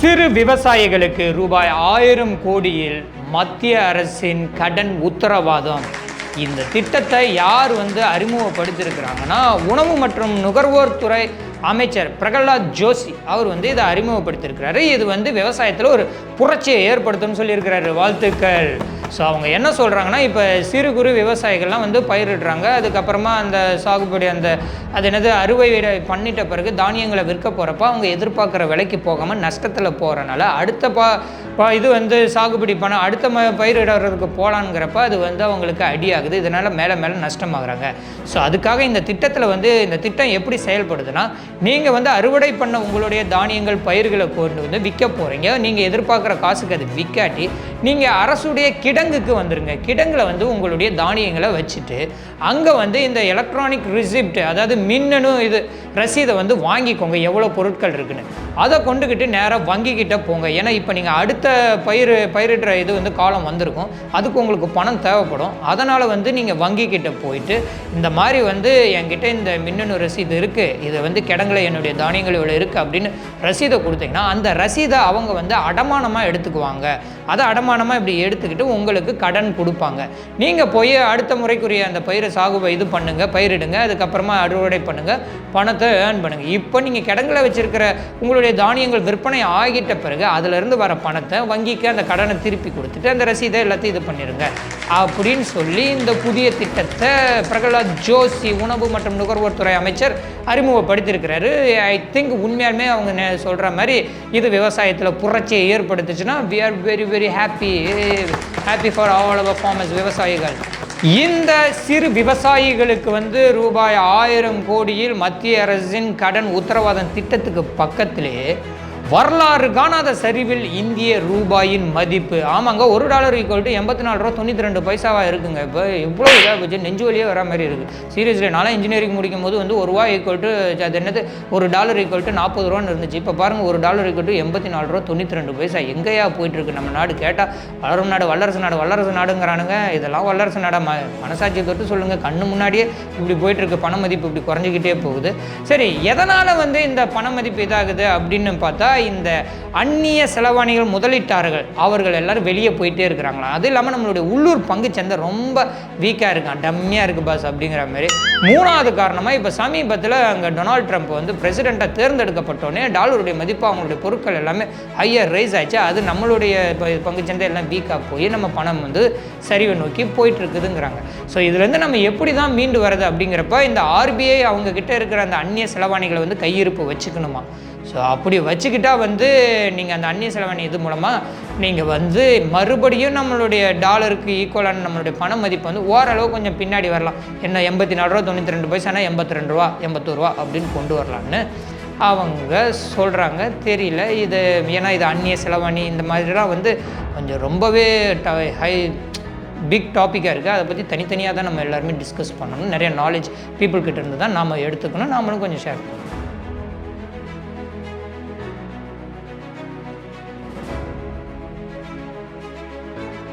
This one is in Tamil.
சிறு விவசாயிகளுக்கு ரூபாய் ஆயிரம் கோடியில் மத்திய அரசின் கடன் உத்தரவாதம். இந்த திட்டத்தை யார் வந்து அறிமுகப்படுத்தியிருக்கிறாங்கன்னா உணவு மற்றும் நுகர்வோர் துறை அமைச்சர் பிரகலாத் ஜோஷி அவர் வந்து இதை அறிமுகப்படுத்தியிருக்கிறாரு இது வந்து விவசாயத்தில் ஒரு புரட்சியை ஏற்படுத்தும்னு சொல்லியிருக்கிறாரு. வாழ்த்துக்கள். ஸோ அவங்க என்ன சொல்கிறாங்கன்னா இப்போ சிறு குறு விவசாயிகள்லாம் வந்து பயிரிடுறாங்க. அதுக்கப்புறமா அந்த சாகுபடி அந்த அது என்னது அறுவை பண்ணிட்ட பிறகு தானியங்களை விற்க போகிறப்ப அவங்க எதிர்பார்க்குற விலைக்கு போகாமல் நஷ்டத்தில் போகிறனால அடுத்த பா இப்போ இது வந்து சாகுபடி பண்ண அடுத்த ம பயிரிடுறதுக்கு போகலான்ங்கிறப்ப அது வந்து அவங்களுக்கு அடியாகுது இதனால் மேலே மேலே நஷ்டமாகறாங்க. ஸோ அதுக்காக இந்த திட்டத்தில் வந்து இந்த திட்டம் எப்படி செயல்படுதுன்னா நீங்கள் வந்து அறுவடை பண்ண உங்களுடைய தானியங்கள் பயிர்களை கொண்டு வந்து விற்க போகிறீங்க நீங்கள் எதிர்பார்க்குற காசுக்கு அது விற்காட்டி நீங்கள் அரசுடைய கிடங்குக்கு வந்துடுங்க கிடங்கில் வந்து உங்களுடைய தானியங்களை வச்சுட்டு அங்கே வந்து இந்த எலக்ட்ரானிக் ரிசிப்ட் அதாவது மின்னணு இது ரசீதை வந்து வாங்கிக்கோங்க. எவ்வளோ பொருட்கள் இருக்குன்னு. அதை கொண்டுக்கிட்டு நேராக வங்கிக்கிட்ட போங்க. ஏன்னா இப்போ நீங்கள் அடுத்த பயிர் பயிரிடுற இது வந்து காலம் வந்திருக்கும். அதுக்கு உங்களுக்கு பணம் தேவைப்படும். அதனால் வந்து நீங்கள் வங்கிக்கிட்ட போயிட்டு இந்த மாதிரி வந்து என்கிட்ட இந்த மின்னணு ரசீது இருக்குது இது வந்து கிடங்கில் என்னுடைய தானியங்கள் இவ்வளோ இருக்குது அப்படின்னு ரசீதை கொடுத்தீங்கன்னா அந்த ரசீதை அவங்க வந்து அடமானமாக எடுத்துக்குவாங்க. அதை அடமானமாக இப்படி எடுத்துக்கிட்டு உங்களுக்கு கடன் கொடுப்பாங்க. நீங்கள் போய் அடுத்த முறைக்குரிய அந்த பயிரை சாகுபை இது பண்ணுங்கள் பயிரிடுங்க. அதுக்கப்புறமா அறுவடை பண்ணுங்கள் பணத்தை ஏர்ன் பண்ணுங்கள் இப்போ நீங்கள் கிடங்கில் வச்சுருக்கிற உங்களுடைய தானியங்கள் விற்பனை ஆகிட்ட பிறகு அதிலிருந்து வர பணத்தை வங்கிக்கு அந்த கடனை திருப்பி கொடுத்துட்டு அந்த ரசீதை எல்லாத்தையும் இது பண்ணிடுங்க அப்படின்னு சொல்லி இந்த புதிய திட்டத்தை பிரகலாத் ஜோஷி உணவு மற்றும் நுகர்வோர் துறை அமைச்சர் அறிமுகப்படுத்தியிருக்கிறாரு. ஐ திங்க் உண்மையாலுமே அவங்க சொல்கிற மாதிரி இது விவசாயத்தில் புரட்சியை ஏற்படுத்துச்சுன்னா we are very very happy happy for all our farmers விவசாயிகள். இந்த சிறு விவசாயிகளுக்கு வந்து ரூபாய் ஆயிரம் கோடியில் மத்திய அரசின் கடன் உத்தரவாதம் திட்டத்துக்கு பக்கத்திலே வரலாறு காணாத சரிவில் இந்திய ரூபாயின் மதிப்பு. ஆமாங்க ஒரு டாலர் ஈக்குவல் டு எண்பத்தி நாலு ரூபா தொண்ணூற்றி ரெண்டு பைசாவாக இருக்குங்க. இப்போ இவ்வளோ இதாக போச்சு நெஞ்சு வழியே வர மாதிரி இருக்குது சீரியஸ்லி நானும் இன்ஜினியரிங் முடிக்கும் போது வந்து ஒரு ரூபா ஈக்குவல் டு அது என்னது ஒரு டாலர் ஈக்குவல் டு நாற்பது ரூபான்னு இருந்துச்சு. இப்போ பாருங்கள் ஒரு டாலர் ஈக்குவல் டு எண்பத்தி நாலு ரூபா தொண்ணூற்றி ரெண்டு பைசா. எங்கேயா போயிட்டுருக்கு நம்ம நாடு? கேட்டால் வளரும் நாடு வல்லரசு நாடு வல்லரசு நாடுங்கிறானுங்க. இதெல்லாம் வல்லரசு நாடா ம மனசாட்சி தொட்டு சொல்லுங்கள் கண்ணு முன்னாடியே இப்படி போயிட்டுருக்கு பண மதிப்பு இப்படி குறைஞ்சிக்கிட்டே போகுது. சரி எதனால் வந்து இந்த பண மதிப்பு இதாகுது அப்படின்னு பார்த்தா இந்த அந்நிய செலவாணிகள் முதலீட்டாளர்கள் அவர்கள் எல்லாரும் வெளியே போயிட்டே இருக்கிறாங்களா? அது இல்லாமல் நம்மளுடைய உள்ளூர் பங்குச்சந்தை ரொம்ப வீக்காக இருக்கான் டம்மியாக இருக்குது பாஸ் அப்படிங்கிற மாதிரி. மூணாவது காரணமாக இப்போ சமீபத்தில் அங்கே டொனால்ட் ட்ரம்ப் வந்து பிரசிடெண்ட்டாக தேர்ந்தெடுக்கப்பட்டோடனே டாலருடைய மதிப்பு அவங்களுடைய பொருட்கள் எல்லாமே ஹையர் ரைஸ் ஆச்சு. அது நம்மளுடைய பங்கு சந்தை எல்லாம் வீக்காக போய் நம்ம பணம் வந்து சரிவை நோக்கி போயிட்டு இருக்குதுங்கிறாங்க ஸோ இதுலேருந்து நம்ம எப்படி தான் மீண்டு வர்றது அப்படிங்கிறப்ப இந்த ஆர்பிஐ அவங்க கிட்ட இருக்கிற அந்த அந்நிய செலவாணிகளை வந்து கையிருப்பு வச்சுக்கணுமா? ஸோ அப்படி வச்சுக்கிட்டால் வந்து நீங்கள் அந்த அந்நிய செலவாணி இது மூலமாக நீங்கள் வந்து மறுபடியும் நம்மளுடைய டாலருக்கு ஈக்குவலான நம்மளுடைய பண மதிப்பு வந்து ஓரளவு கொஞ்சம் பின்னாடி வரலாம். என்ன எண்பத்தி நாலு ரூபா தொண்ணூற்றி ரெண்டு பைசானா எண்பத்தி ரெண்டு ரூபா எண்பத்தூருவா ரூபா அப்படின்னு கொண்டு வரலான்னு அவங்க சொல்கிறாங்க தெரியல. இது ஏன்னா இது அந்நிய செலவாணி இந்த மாதிரிலாம் வந்து கொஞ்சம் ரொம்பவே ட ஹை பிக் டாப்பிக்காக இருக்குது அதை பற்றி தனித்தனியாக தான் நம்ம எல்லாருமே டிஸ்கஸ் பண்ணணும். நிறைய நாலேஜ் பீப்புள்கிட்ட இருந்து தான் நாம் எடுத்துக்கணும். நாமளும் கொஞ்சம் ஷேர் பண்ணணும்.